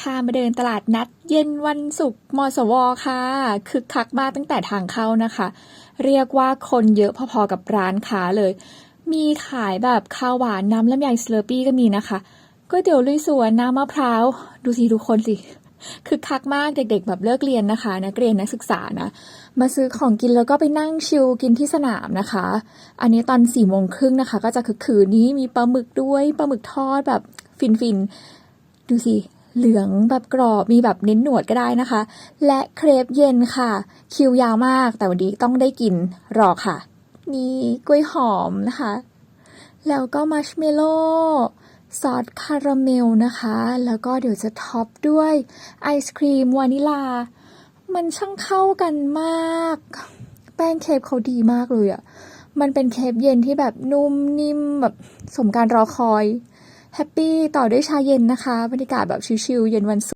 พามาเดินตลาดนัด เย็นวันศุกร์มสวค่ะคึกคักมากตั้งแต่ทางเข้านะคะ เรียกว่าคนเยอะพอๆกับร้านค้าเลย มีขายแบบข้าวหวานน้ำลำไยสเลอปี้ก็มีนะคะก๋วยเตี๋ยวลุยสวนน้ำมะพร้าวดูสิทุกคนสิคึกคักมากเด็กๆ แบบเลิกเรียนนะคะ นักเรียนนักศึกษานะ มาซื้อของกินแล้วก็ไปนั่งชิลกินที่สนามนะคะ อันนี้ตอนสี่โมงครึ่งนะคะ ก็จะคึกคืนนี้มีปลาหมึกด้วยปลาหมึกทอดแบบฟินๆ ดูสิ เหลืองแบบกรอบมีแบบเน้นหนวดก็ได้นะคะ และเครปเย็นค่ะ คิวยาวมากแต่วันนี้ต้องได้กินรอค่ะ นี่กล้วยหอมนะคะ แล้วก็มัชเมลโล่ซอสคาราเมลนะคะ แล้วก็เดี๋ยวจะท็อปด้วยไอศครีมวานิลา มันช่างเข้ากันมาก แป้งเคปเขาดีมากเลยอะ่ะ มันเป็นเคปเย็นที่แบบนุ่มนิ่มแบบสมการรอคอย แฮปปี้ต่อด้วยชาเย็นนะคะ บรรยากาศแบบชิลๆเย็นวันศุกร์